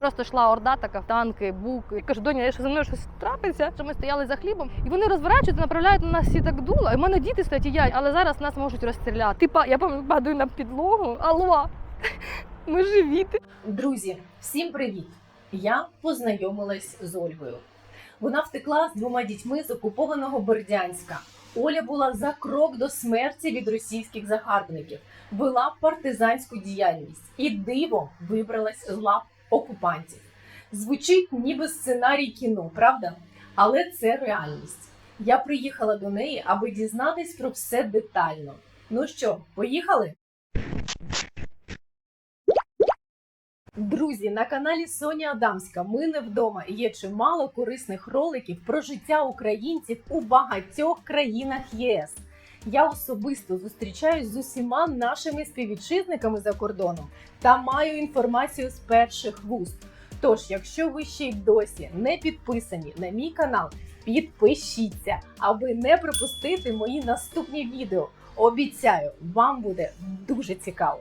Просто йшла орда така, танки, буки. Я кажу, доня, я що за мною щось трапиться, що ми стояли за хлібом, і вони розворачуються, направляють на нас всі так дуло. І в мене діти стоять, і я, але зараз нас можуть розстріляти. Типа, я падаю на підлогу. Алло, ми живі. Друзі, всім привіт! Я познайомилась з Ольгою. Вона втекла з двома дітьми з окупованого Бердянська. Оля була за крок до смерті від російських загарбників, вела партизанську діяльність і дивом вибралась з лап окупантів. Звучить ніби сценарій кіно, правда? Але це реальність. Я приїхала до неї, аби дізнатись про все детально. Ну що, поїхали? Друзі, на каналі Соня Адамська Ми не вдома є чимало корисних роликів про життя українців у багатьох країнах єС. Я особисто зустрічаюсь з усіма нашими співвітчизниками за кордоном та маю інформацію з перших вуст. Тож, якщо ви ще й досі не підписані на мій канал, підпишіться, аби не пропустити мої наступні відео. Обіцяю, вам буде дуже цікаво.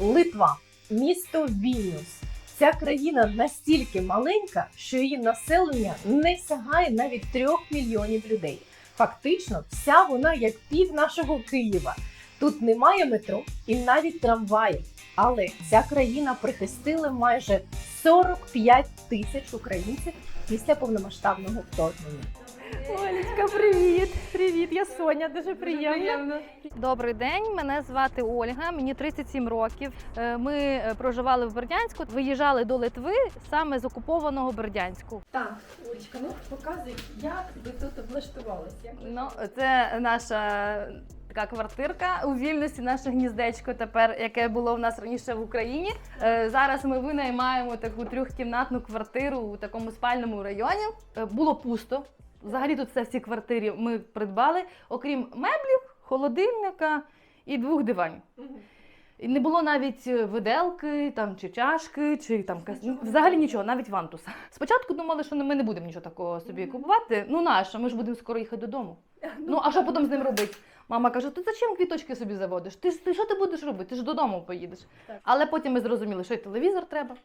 Литва, місто Вільнюс. Ця країна настільки маленька, що її населення не сягає навіть трьох мільйонів людей. Фактично, вся вона як пів нашого Києва. Тут немає метро і навіть трамваїв. Але ця країна прихистила майже 45 тисяч українців після повномасштабного вторгнення. Олечка, привіт! Привіт, я Соня, дуже приємно. Добрий день, мене звати Ольга, мені 37 років. Е, Ми е, проживали в Бердянську, виїжджали до Литви саме з окупованого Бердянську. Так, Олечка, ну показуй, як ви тут облаштувалися. Ну, це наша така квартирка у вільності, наше гніздечко тепер, яке було в нас раніше в Україні. Е, Зараз ми винаймаємо таку трьохкімнатну квартиру у такому спальному районі. Е, Було пусто. Взагалі тут все всі квартири квартирі ми придбали, окрім меблів, холодильника і двох диванів. І не було навіть е, виделки, там чи чашки, чи там ну, взагалі нічого, навіть вантуса. Спочатку думали, що ми не будемо нічого такого собі купувати. Ну нащо? Ми ж будемо скоро їхати додому. Ну а що потім з ним робити? Мама каже: ти зачем квіточки собі заводиш? Ти, ти що ти будеш робити? Ти ж додому поїдеш. Так. Але потім ми зрозуміли, що і телевізор треба,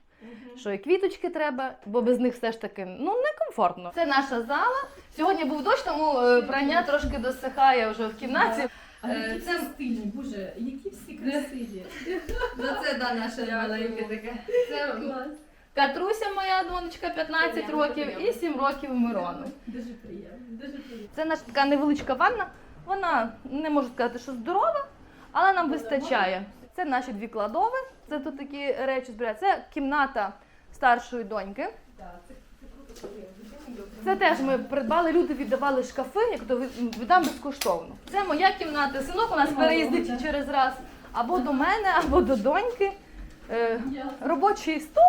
що і квіточки треба, бо без них все ж таки ну некомфортно. Це наша зала. Сьогодні був дощ, тому е, прання трошки досихає вже в кімнаті. А Е, які це- це стильні, боже, які всі красиві. Ну це да, наше маленьке таке. Це Клас. Катруся, моя донечка, 15 Приємно, років, і 7 років Мирону. Дуже приємно, дуже приємно. Це наша така невеличка ванна. Вона не можу сказати, що здорова, але нам вистачає. Це наші дві кладови. Це тут такі речі збирають. Це кімната старшої доньки. Це, теж ми придбали, люди віддавали шкафи, як то від- віддам безкоштовно. Це моя кімната. Синок у нас переїздить через раз або до мене, або до доньки. Е, робочий стол.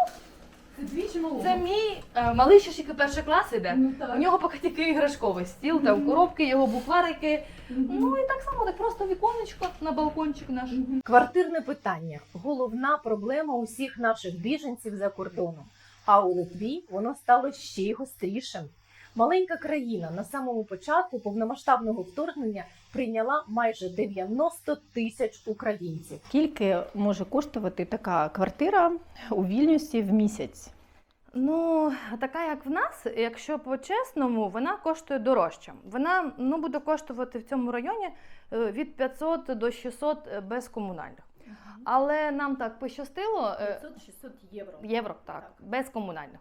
Це твій чи малого? Це мій е, малий ще тільки перший клас іде. Ну, так. У нього поки тільки іграшковий стіл, там коробки, його букварики. Ну і так само, так просто віконечко на балкончик наш. Квартирне питання головна проблема усіх наших біженців за кордоном. А у Литві воно стало ще й гострішим. Маленька країна на самому початку повномасштабного вторгнення прийняла майже 90 тисяч українців. Скільки може коштувати така квартира у Вільнюсі в місяць? Ну, така як в нас, якщо по-чесному, вона коштує дорожче. Вона ну, буде коштувати в цьому районі е, від 500 до 600 без комунальних. Але нам так пощастило. е, 500-600 євро. Євро, так, без комунальних.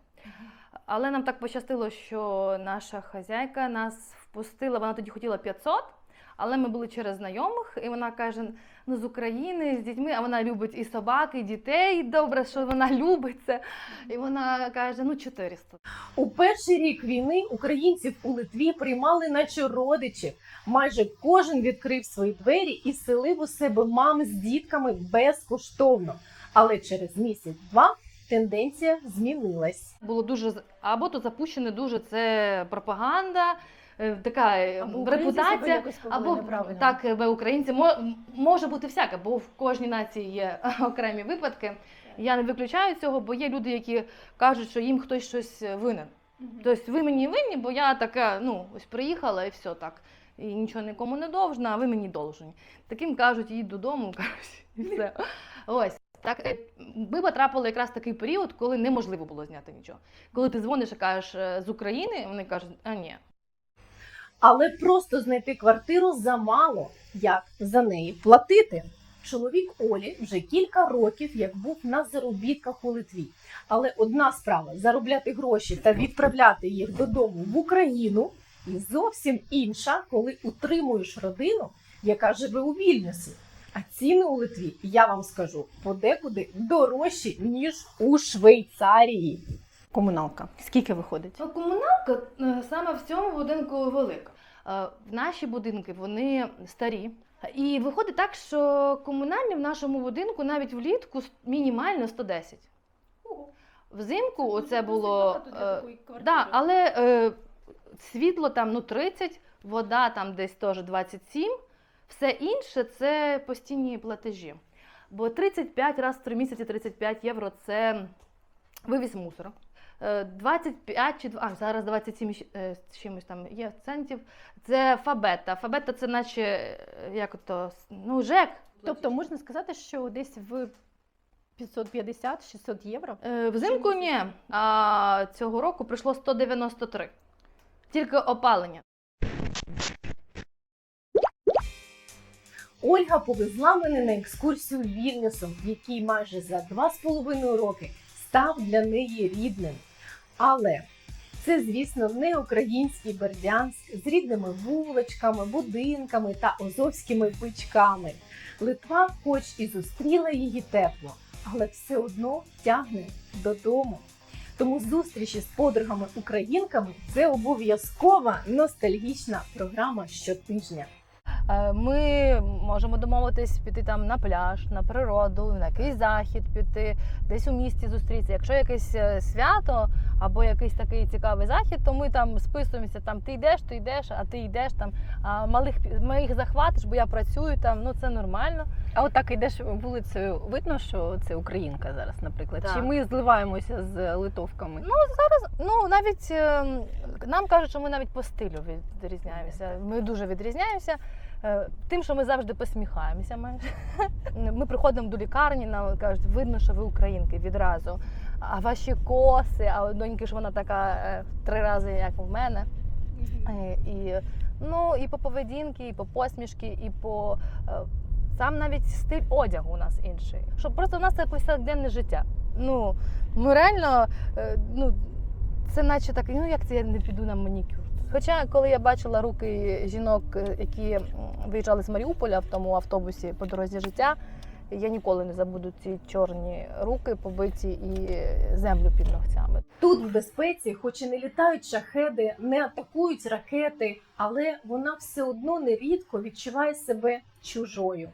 Але нам так пощастило, що наша хазяйка нас впустила. Вона тоді хотіла 500, але ми були через знайомих, і вона каже: ну з України, з дітьми, а вона любить і собак, і дітей. Добре, що вона любить це. І вона каже: ну 400. У перший рік війни українців у Литві приймали наче родичів. Майже кожен відкрив свої двері і селив у себе мам з дітками безкоштовно. Але через місяць-два тенденція змінилась. Було дуже або тут запущена дуже це пропаганда, така е, репутація. Або так, ви українці може бути всяке, бо в кожній нації є окремі випадки. Я не виключаю цього, бо є люди, які кажуть, що їм хтось щось винен. Тобто ви мені винні, бо я така, ну, ось приїхала і все так. І нічого нікому не должна, а ви мені должні. Таким кажуть, їдь додому, кажуть, і все. Ось. Так, е, ми потрапили якраз такий період, коли неможливо було зняти нічого. Коли ти дзвониш і кажеш е, з України, вони кажуть, а ні. Але просто знайти квартиру замало, як за неї платити. Чоловік Олі вже кілька років як був на заробітках у Литві. Але одна справа заробляти гроші та відправляти їх додому в Україну, і зовсім інша, коли утримуєш родину, яка живе у Вільнюсі. А ціни у Литві, я вам скажу, подекуди дорожчі, ніж у Швейцарії. Комуналка. Скільки виходить? Ну, Комуналка е, саме в цьому будинку велика. Е, В наші будинки вони старі. І виходить так, що комунальні в нашому будинку навіть влітку мінімально 110. Взимку оце було. е, Да, але е, світло там ну 30, вода там десь теж 27. Все інше це постійні платежі. Бо 35 раз в 3 місяці 35 євро це вивіз мусору. Е, 25 чи дв- а, зараз 27 щ- е, з чимось там є центів. Це фабета. Фабета це наче е, як то ну ЖЕК. Тобто можна сказати, що десь в 550-600 євро. Е, Взимку ні. А цього року прийшло 193. Тільки опалення. Ольга повезла мене на екскурсію Вільнюсом, який майже за два з половиною роки став для неї рідним. Але це, звісно, не український Бердянськ з рідними вуличками, будинками та озовськими бичками. Литва, хоч і зустріла її тепло, але все одно тягне додому. Тому зустрічі з подругами українками це обов'язкова ностальгічна програма щотижня. Е, Ми можемо домовитись піти там на пляж, на природу, на якийсь захід піти, десь у місті зустрітися. Якщо якесь е, свято або якийсь такий цікавий захід, то ми там списуємося. Там ти йдеш, ти йдеш, а ти йдеш там. А малих моїх захватиш, бо я працюю там. Ну це нормально. А от так йдеш вулицею, видно, що це українка зараз, наприклад. Так. Чи ми зливаємося з литовками? Ну зараз ну навіть е, нам кажуть, що ми навіть по стилю відрізняємося. Ми дуже відрізняємося. е, Тим, що ми завжди посміхаємося. майже. Ми приходимо до лікарні, нам кажуть, видно, що ви українки відразу. А ваші коси, а доньки ж вона така е, три рази, як в мене. Е, І, ну, і по поведінки, і по посмішки, і по сам навіть стиль одягу у нас інший. Що просто у нас це повсякденне життя. Ну, ми реально, е, ну, це наче так, ну як це я не піду на манікюр. Хоча, коли я бачила руки жінок, е, які виїжджали з Маріуполя в тому автобусі по дорозі життя, я ніколи не забуду ці чорні руки, побиті і землю під ногтями. Тут в безпеці, хоч і не літають шахеди, не атакують ракети, але вона все одно нерідко відчуває себе чужою.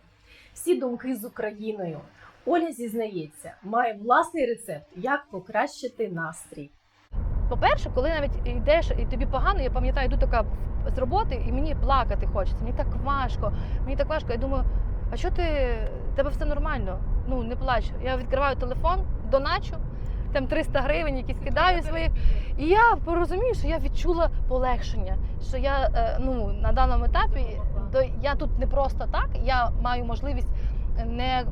Всі думки з Україною. Оля зізнається, має власний рецепт, як покращити настрій. По-перше, коли навіть йдеш і тобі погано, я пам'ятаю, йду така з роботи, і мені плакати хочеться. Мені так важко. Мені так важко. Я думаю, а що ти тебе все нормально? Ну не плач. Я відкриваю телефон, доначу, там 300 гривень, якісь кидаю своїх. І я порозумію, що я відчула полегшення. Що я е, ну на даному етапі я тут не просто так, я маю можливість. Не,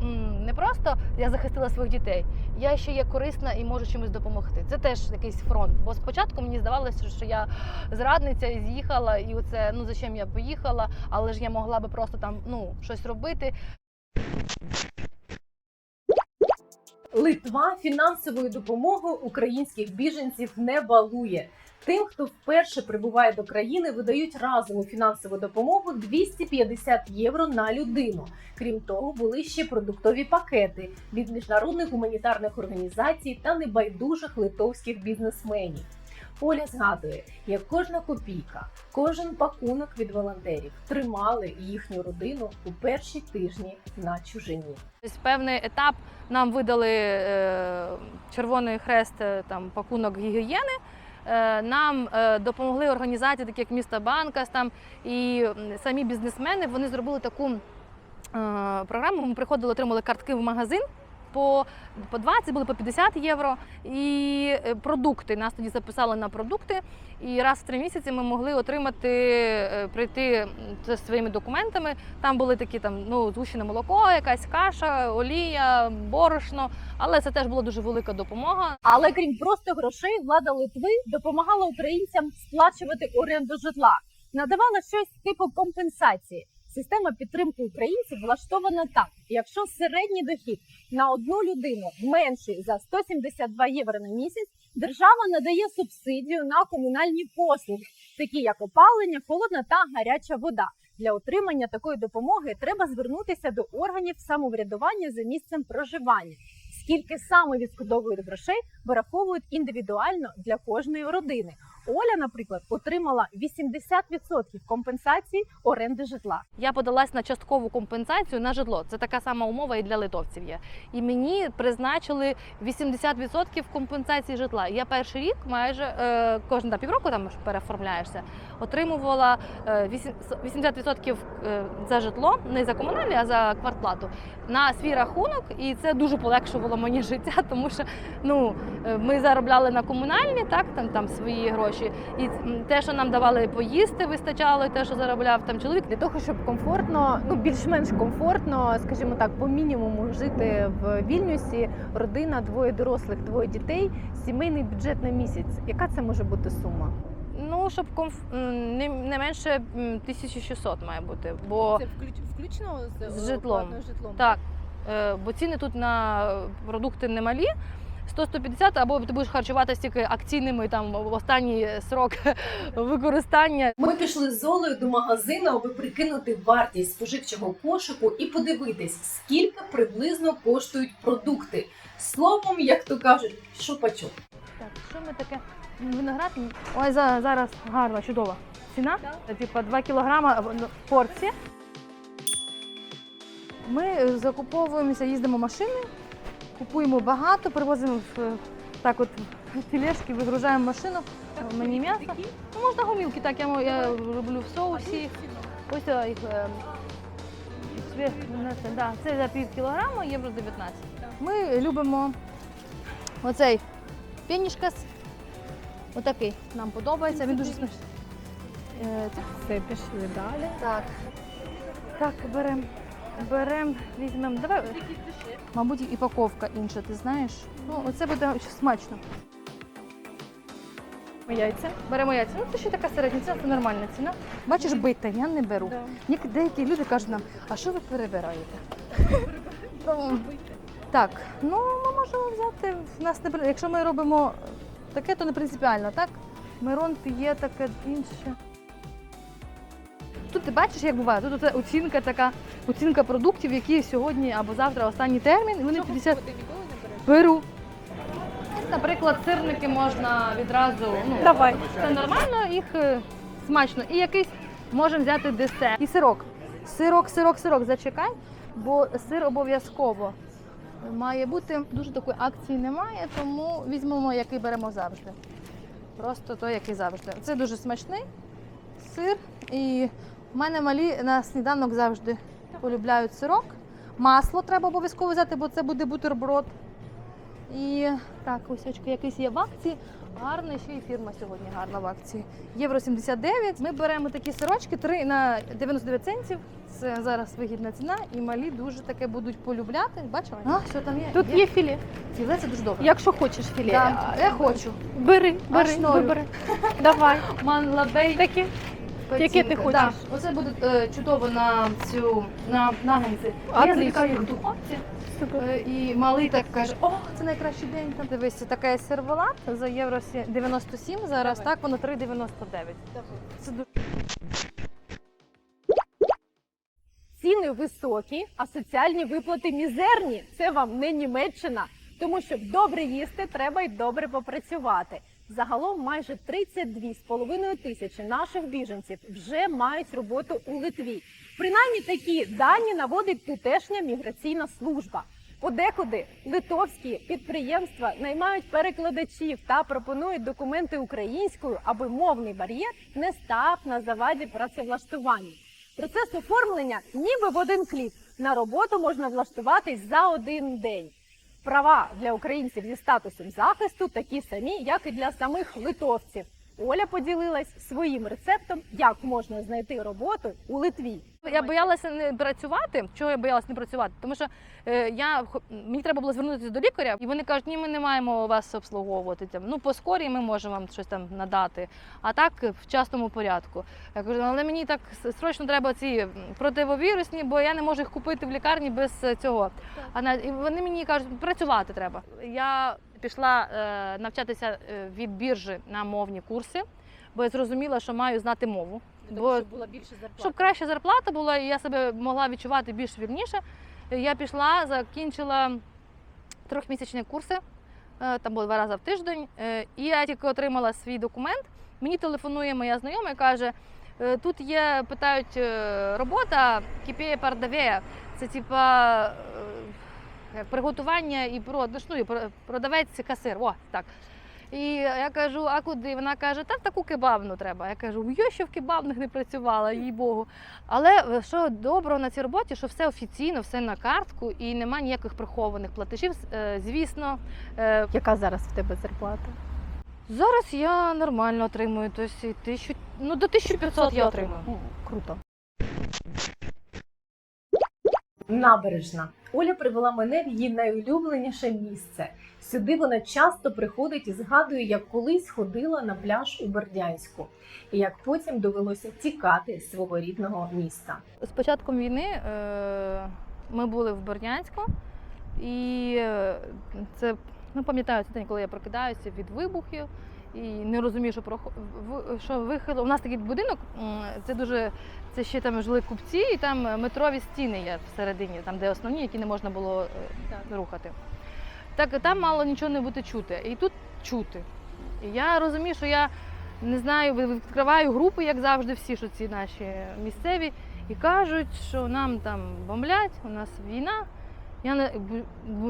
не просто я захистила своїх дітей, я ще є корисна і можу чимось допомогти. Це теж якийсь фронт. Бо спочатку мені здавалося, що я зрадниця і з'їхала, і оце ну зачем я поїхала, але ж я могла би просто там ну щось робити. Литва фінансовою допомогою українських біженців не балує. Тим, хто вперше прибуває до країни, видають разову фінансову допомогу 250 євро на людину. Крім того, були ще продуктові пакети від міжнародних гуманітарних організацій та небайдужих литовських бізнесменів. Оля згадує, як кожна копійка, кожен пакунок від волонтерів тримали їхню родину у перші тижні на чужині. Тобто певний етап нам видали е, Червоний Хрест, е, там пакунок гігієни. Е, Нам е, допомогли організації, такі як місто Банкас, там і самі бізнесмени. Вони зробили таку е, програму. Ми приходили, отримали картки в магазин. По, по 20, були по 50 євро. І е, продукти нас тоді записали на продукти. І раз в три місяці ми могли отримати, е, прийти зі своїми документами. Там були такі там ну згущене молоко, якась каша, олія, борошно. Але це теж була дуже велика допомога. Але крім просто грошей, влада Литви допомагала українцям сплачувати оренду житла, надавала щось типу компенсації. Система підтримки українців влаштована так: якщо середній дохід на одну людину менший за 172 євро на місяць, держава надає субсидію на комунальні послуги, такі як опалення, холодна та гаряча вода. Для отримання такої допомоги треба звернутися до органів самоврядування за місцем проживання. Скільки саме відшкодовують грошей, вираховують індивідуально для кожної родини. Оля, наприклад, отримала 80% компенсації оренди житла. Я подалась на часткову компенсацію на житло. Це така сама умова і для литовців є. І мені призначили 80% компенсації житла. Я перший рік, майже е, кожен там, півроку там ж переоформляєшся, отримувала е, вісім- 80% е, за житло, не за комунальне, а за квартплату на свій рахунок. І це дуже полегшувало мені життя, тому що ну е, ми заробляли на комунальні, так там, там свої гроші, і те, що нам давали поїсти, вистачало, і те, що заробляв там чоловік, Для того, щоб комфортно, ну більш-менш комфортно, скажімо так, по мінімуму жити в Вільнюсі, родина, двоє дорослих, двоє дітей, сімейний бюджет на місяць. Яка це може бути сума? Ну, щоб комф... не, не менше м, 1600 має бути. Бо це включно З житлом. житлом. так, е, бо ціни тут на продукти немалі. 100-150, або ти будеш харчуватися тільки акційними там в останній срок використання. Ми пішли з Олею до магазину, аби прикинути вартість споживчого кошику і подивитись, скільки приблизно коштують продукти. Словом, як то кажуть, що пачок. Так, що ми таке? Виноград. Ой, за- зараз гарна, чудова. Ціна? Типа 2 кілограма порція. Ми е, закуповуємося, їздимо машиною, купуємо багато, привозимо в е, так от в тележки, вигружаємо машину. Мені м'ясо. Ну, можна гомілки, так я, я роблю в соусі. Ось е, їх. е, ну, це, да, це за пів кілограма, євро 19. Ми любимо оцей пенішкас. Отакий нам подобається. Він дуже смачний. Е, це- пішли далі. Так. Так, беремо. Беремо, візьмемо. Давай. Мабуть, і упаковка інша, ти знаєш? Ну, оце буде смачно. Яйця. Беремо яйця. Ну, це ще така середня ціна, це нормальна ціна. Бачиш, бита, я не беру. Ні- Деякі люди кажуть нам, а що ви перебираєте? Ну, Так, ну ми можемо взяти. В нас не при- якщо ми робимо таке, то не принципіально, так? Мирон є таке інше. Тут ти бачиш, як буває, тут оце оцінка така, оцінка продуктів, які сьогодні або завтра останній термін, і вони 50 беру. Наприклад, сирники можна відразу. Ну, Давай. це нормально, їх е, смачно. І якийсь можемо взяти десерт. І сирок. Сирок, сирок, сирок, зачекай, бо сир обов'язково має бути. Дуже такої акції немає, тому візьмемо, який беремо завжди. Просто той, який завжди. Це дуже смачний сир. І в мене малі на сніданок завжди полюбляють сирок. Масло треба обов'язково взяти, бо це буде бутерброд. І так, ось очки якийсь є в акції. Гарна ще й фірма сьогодні гарна в акції. Євро 79. Ми беремо такі сирочки 3 на 99 центів. Це зараз вигідна ціна, і малі дуже таке будуть полюбляти. Бачила? А, що там є? Тут є філе. Філе, це дуже добре. Якщо хочеш філе, Да, а, я хочу. бери, бери, Аж ноль. вибери. Давай. Манлабей. Такі. Яке ти хочеш? Да. Оце буде е, чудово на цю на нагенці. Я Отлично. запікаю їх в духовці. Е, І малий так каже: о, це найкращий день. Там дивись, це така сервелат за євро сі- 97, зараз так, воно 3,99. Це дуже Ціни високі, а соціальні виплати мізерні. Це вам не Німеччина. Тому щоб добре їсти, треба й добре попрацювати. Загалом майже 32,5 тисячі наших біженців вже мають роботу у Литві. Принаймні такі дані наводить тутешня міграційна служба. Подекуди литовські підприємства наймають перекладачів та пропонують документи українською, аби мовний бар'єр не став на заваді працевлаштування. Процес оформлення ніби в один клік. На роботу можна влаштуватись за один день. Права для українців зі статусом захисту такі самі, як і для самих литовців. Оля поділилась своїм рецептом, як можна знайти роботу у Литві. Я боялася не працювати. Чого я боялася не працювати? Тому що е, я мені треба було звернутися до лікаря, і вони кажуть, ні, ми не маємо вас обслуговувати. Там ну по скорі ми можемо вам щось там надати. А так в частному порядку. Я кажу, але мені так срочно треба ці противовірусні, бо я не можу їх купити в лікарні без е, цього. А і вони мені кажуть, працювати треба. Я пішла е, навчатися е, від біржі на мовні курси, бо я зрозуміла, що маю знати мову. Бо була більше зарплата. щоб краща зарплата була, і я себе могла відчувати більш вільніше. Я пішла, закінчила трьохмісячні курси, е, там було два рази в тиждень. е, І я тільки отримала свій документ. Мені телефонує моя знайома і каже: «Е, тут є, питають, робота кіпіє пардавея. Це типа приготування і продаж, ну, і про- продавець касир. О, так. І я кажу, а куди? Вона каже, та в таку кебабну треба. Я кажу, я ще в кебабних не працювала, їй Богу. Але е, що доброго на цій роботі, що все офіційно, все на картку і нема ніяких прихованих платежів. Е, Звісно, е, Яка зараз в тебе зарплата? зараз я нормально отримую. Тобто тисячу, ну до 1500 я отримую. О, круто. Набережна. Оля привела мене в її найулюбленіше місце. Сюди вона часто приходить і згадує, як колись ходила на пляж у Бердянську, і як потім довелося тікати з свого рідного міста. З початком війни е, ми були в Бердянську, і е, це ну, пам'ятаю цей день, коли я прокидаюся від вибухів і не розумію, що прохо... в- що вихило. У нас такий будинок, це дуже це ще там жили купці, і там метрові стіни є всередині, там де основні, які не можна було е, рухати. Так там мало нічого не бути чути. І тут чути. І я розумію, що я не знаю, відкриваю групи, як завжди, всі що ці наші місцеві, і кажуть, що нам там бомблять, у нас війна. Я не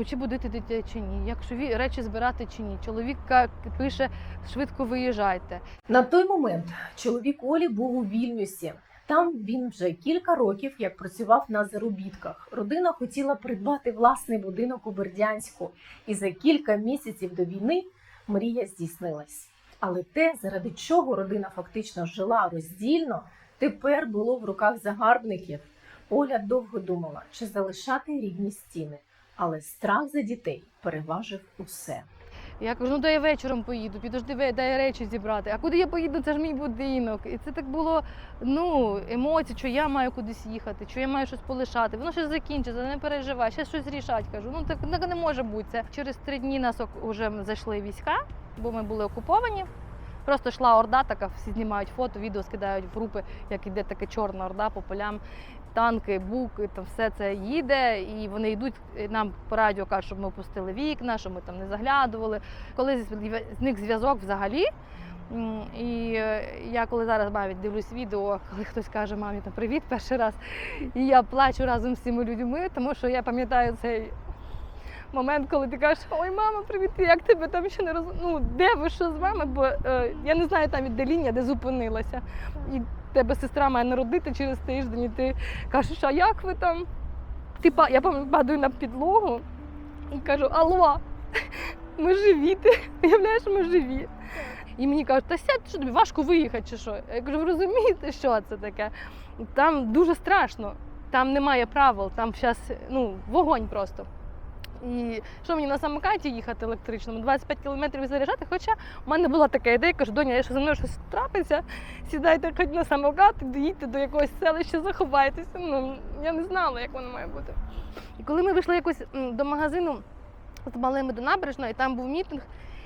чи будете дитя чи ні, якщо речі збирати чи ні. Чоловік пише швидко виїжджайте. На той момент чоловік Олі був у Вільнюсі. Там він вже кілька років як працював на заробітках. Родина хотіла придбати власний будинок у Бердянську, і за кілька місяців до війни мрія здійснилась. Але те, заради чого родина фактично жила роздільно, тепер було в руках загарбників. Оля довго думала, чи залишати рідні стіни, але страх за дітей переважив усе. Я кажу, ну дай я вечором поїду, підожди, дай речі зібрати. А куди я поїду? Це ж мій будинок. І це так було ну, емоції, що я маю кудись їхати, що я маю щось полишати. Воно щось закінчиться, не переживай, ще щось рішать. Кажу, ну так не може бути. Це через три дні нас вже зайшли війська, бо ми були окуповані. Просто йшла орда, така всі знімають фото, відео скидають в групи, як іде така чорна орда по полям, танки, буки, там все це їде, і вони йдуть і нам по радіо кажуть, щоб ми опустили вікна, щоб ми там не заглядували. Коли з- зник зв'язок взагалі. І е, я коли зараз навіть дивлюсь відео, коли хтось каже мамі там привіт перший раз, і я плачу разом з цими людьми, тому що я пам'ятаю цей момент, коли ти кажеш, ой, мама, привіт, як тебе там ще не роз... Ну, де ви що з вами? Бо е, я не знаю там віддаління, де зупинилася. І тебе сестра має народити через тиждень, і ти кажеш, а як ви там? Ти я падаю на підлогу і кажу, алло, ми живі, ти уявляєш, ми живі. І мені кажуть, та сядь, що тобі важко виїхати чи що? Я кажу, ви розумієте, що це таке? Там дуже страшно, там немає правил, там зараз ну, вогонь просто. І що мені на самокаті їхати електричному, 25 кілометрів заряджати. Хоча в мене була така ідея, кажу, доня, якщо за мною щось трапиться, сідайте хоч на самокат, доїдьте до якогось селища, заховайтеся. Ну, я не знала, як воно має бути. І коли ми вийшли якось до магазину з малими до набережної, там був мітинг,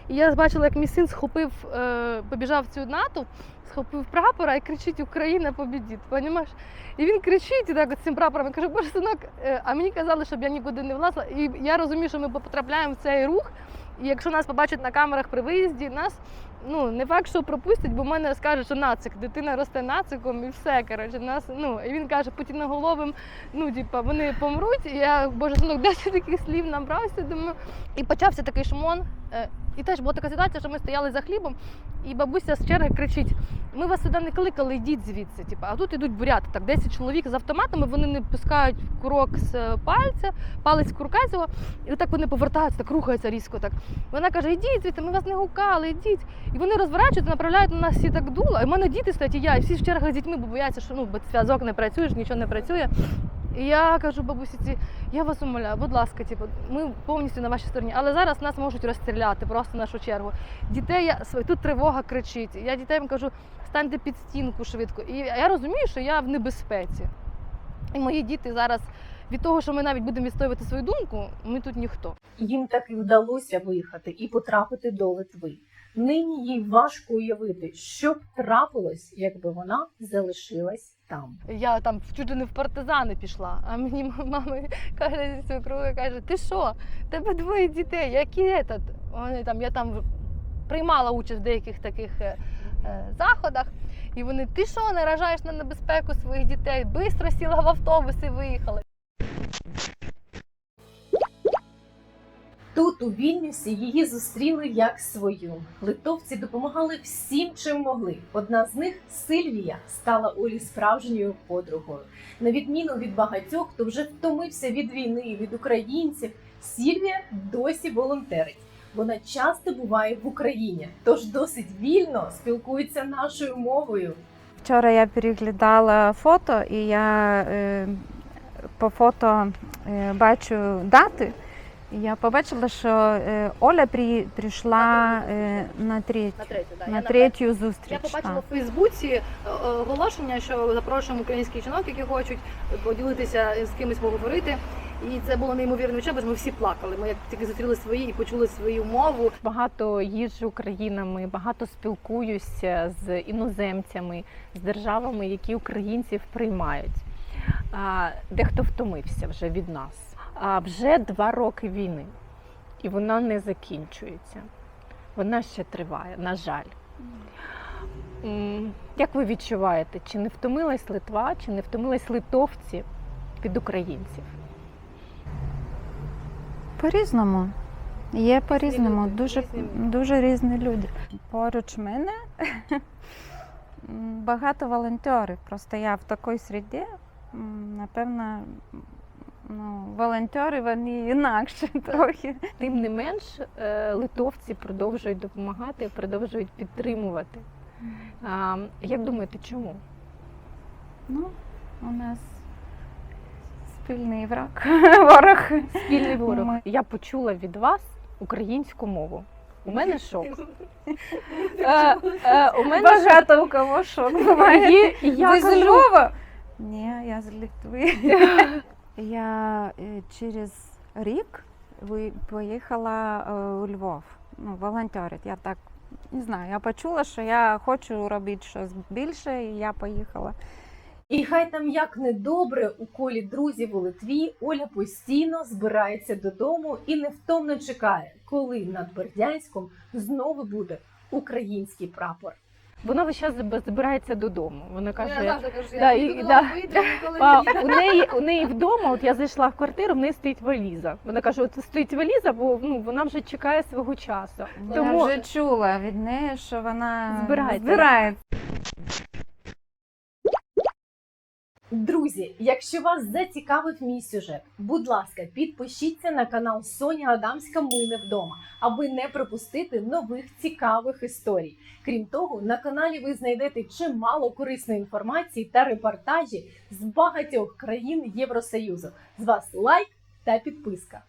і я бачила, як мій син схопив, е, побіжав в цю натовп, схопив прапора і кричить Україна побідіть. Понімаєш? І він кричить і так цим прапором. Я кажу, боже синок, е, а мені казали, щоб я нікуди не влазила. І я розумію, що ми потрапляємо в цей рух. І якщо нас побачать на камерах при виїзді, нас ну не факт, що пропустять, бо в мене скаже, що нацик, дитина росте нациком і все. Коротше, нас ну і він каже, путіноголовим, ну типа вони помруть. І я боже, синок, де ти таких слів набрався? Думаю, і почався такий шумон. І теж була така ситуація, що ми стояли за хлібом, і бабуся з черги кричить: ми вас сюди не кликали, йдіть звідси. Типу, а тут ідуть буряти. Так, 10 чоловік з автоматами, вони не пускають курок з е, пальця, палець курка цього, і так вони повертаються, так рухаються різко. Так. Вона каже: йдіть звідси, ми вас не гукали, йдіть. І вони розворачуються, направляють на нас всі так дуло. І в мене діти стоять, і я, і всі в чергах з дітьми, бо бояться, що ну, бо зв'язок не працює, нічого не працює. І я кажу бабусі, ці, я вас умоляю, будь ласка, типу, ми повністю на вашій стороні, але зараз нас можуть розстріляти просто в нашу чергу. Дітей я тут тривога кричить. Я дітям кажу, станьте під стінку швидко. І я розумію, що я в небезпеці. І мої діти зараз від того, що ми навіть будемо відстоювати свою думку, ми тут ніхто. Їм таки вдалося виїхати і потрапити до Литви. Нині їй важко уявити, що б трапилось, якби вона залишилась там. Я там ли не в партизани пішла, а мені мама каже зі свекрухою, каже, ти що? Тебе двоє дітей, які этот? Вони там, я там приймала участь в деяких таких е, е, заходах. І вони, ти що, наражаєш на небезпеку своїх дітей? Бистро сіла в автобус і виїхали. Тут у Вільнюсі її зустріли як свою. Литовці допомагали всім, чим могли. Одна з них Сильвія стала Олі справжньою подругою. На відміну від багатьох, хто вже втомився від війни, від українців, Сільвія досі волонтерить. Вона часто буває в Україні, тож досить вільно спілкується нашою мовою. Вчора я переглядала фото, і я е, по фото е, бачу дати. Я побачила, що е, Оля при, прийшла е, на, третю, На третю, да. на третю зустріч. Я побачила в Фейсбуці е, оголошення, що запрошуємо українських жінок, які хочуть поділитися з кимось поговорити. І це було неймовірно бо ми всі плакали. Ми як тільки зустріли свої і почули свою мову. Багато їжджу країнами, багато спілкуюся з іноземцями, з державами, які українців приймають. Дехто втомився вже від нас. А вже два роки війни, і вона не закінчується. Вона ще триває, на жаль. Як ви відчуваєте, чи не втомилась Литва, чи не втомились литовці від українців? По-різному. Є по-різному, дуже, дуже різні люди. Поруч мене багато волонтерів. Просто я в такій середі, напевно, ну, волонтери вони інакше трохи. Тим не менш, е, литовці продовжують допомагати, продовжують підтримувати. А, Як думаєте, чому? Ну, у нас спільний враг, ворог. Спільний ворог. Ми- Я почула від вас українську мову. У мене шок. Е, е, У мене шок. Багато у кого шок буває. Є- і я Ви з кажу, Львова? Ні, я з Литви. Я е, через рік поїхала е, у Львов. Ну, волонтерить. Я так не знаю. Я почула, що я хочу робити щось більше, і я поїхала. І хай там як недобре у колі друзів у Литві, Оля постійно збирається додому і невтомно чекає, коли над Бердянськом знову буде український прапор. Вона весь час зб- збирається додому. Вона каже, завжди кажу, да, я і- да. вийду, А, у неї у неї вдома, от я зайшла в квартиру, в неї стоїть валіза. Вона каже, от стоїть валіза, бо ну вона вже чекає свого часу. Тому- Я вже чула від неї, що вона Збирається. збирається. Друзі, якщо вас зацікавив мій сюжет, будь ласка, підпишіться на канал Соня Адамська Ми не вдома, аби не пропустити нових цікавих історій. Крім того, на каналі ви знайдете чимало корисної інформації та репортажі з багатьох країн Євросоюзу. З вас лайк та підписка.